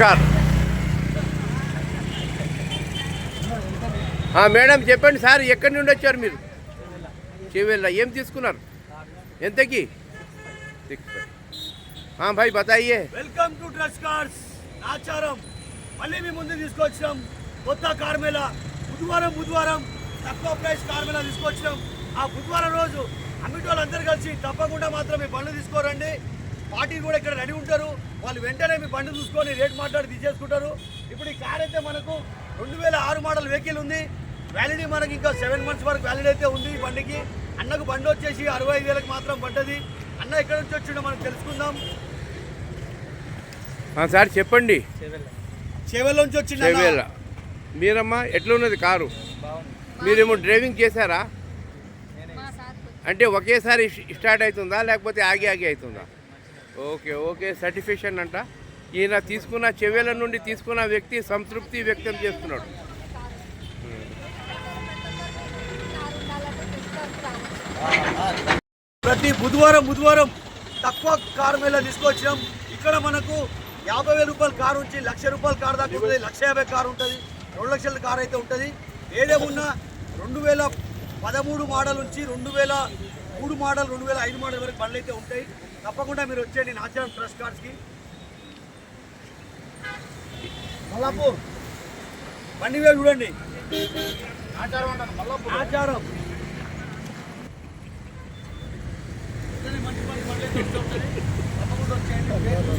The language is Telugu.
నమస్కార్. మేడం చెప్పండి సార్ ఎక్కడి నుండి వచ్చారు మీరు? చెవెళ్ళ ఏం తీసుకున్నారు? ఎంతకి? సిక్స్ ఫైవ్ భాయ్ వెల్కమ్ టు డ్రెస్ కార్స్. ఆచారం. మళ్ళీ మీ ముందు తీసుకొచ్చినాం. కొత్త కార్ బుధవారం బుధవారం తక్కువ ప్రైస్ కార్ తీసుకొచ్చాం తీసుకొచ్చినాం. ఆ బుధవారం రోజు అమ్మిటి వాళ్ళందరూ కలిసి తప్పకుండా మాత్రం మీ పనులు తీసుకోరండి. పార్టీ కూడా ఇక్కడ రెడీ ఉంటారు. వాళ్ళు వెంటనే మీ బండి చూసుకొని రేట్ మాట్లాడి తీసేసుకుంటారు. ఇప్పుడు ఈ కార్ అయితే మనకు రెండు వేల ఆరు మోడల్ వెహికల్ ఉంది. వ్యాలిడీ మనకి ఇంకా సెవెన్ మంత్స్ వరకు వ్యాలిడ్ అయితే ఉంది ఈ బండికి. అన్నకు బండి వచ్చేసి అరవై ఐదు వేలకు మాత్రం పడ్డది. అన్న ఎక్కడి నుంచి వచ్చిండో మనం తెలుసుకుందాం. ఆ, సార్ చెప్పండి. చెవెల్లోంచి వచ్చిండు అన్న. చెవేళ్ళ. మీరమ్మా ఎట్లున్నది కారు? మీరేమో డ్రైవింగ్ చేశారా? అంటే ఒకేసారి స్ట- స్టార్ట్ అవుతుందా? లేకపోతే ఆగి ఆగి అవుతుందా? ఓకే ఓకే సర్టిఫికేషన్ అంట. ఈయన తీసుకున్న చెవేల నుండి తీసుకున్న వ్యక్తి సంతృప్తి వ్యక్తం చేస్తున్నాడు. ప్రతి బుధవారం బుధవారం తక్కువ కారు మీద తీసుకొచ్చినాం. ఇక్కడ మనకు యాభై వేల రూపాయల కారు నుంచి లక్ష రూపాయల కారు దాకా ఉంటుంది. లక్ష యాభై కారు ఉంటుంది. రెండు లక్షల కారు అయితే ఉంటుంది. ఏదేమున్నా రెండు వేల పదమూడు మోడల్ నుంచి రెండు వేల మూడు మోడల్ రెండు వేల ఐదు మోడల్ వరకు బండ్లు అయితే ఉంటాయి. తప్పకుండా మీరు వచ్చేయండి నాచారం ట్రస్ట్ కార్డ్స్కి మల్లాపూర్. బండి మీద చూడండి. ఆచారం మంచి మంచి బండ్లు అయితే. తప్పకుండా వచ్చేయండి.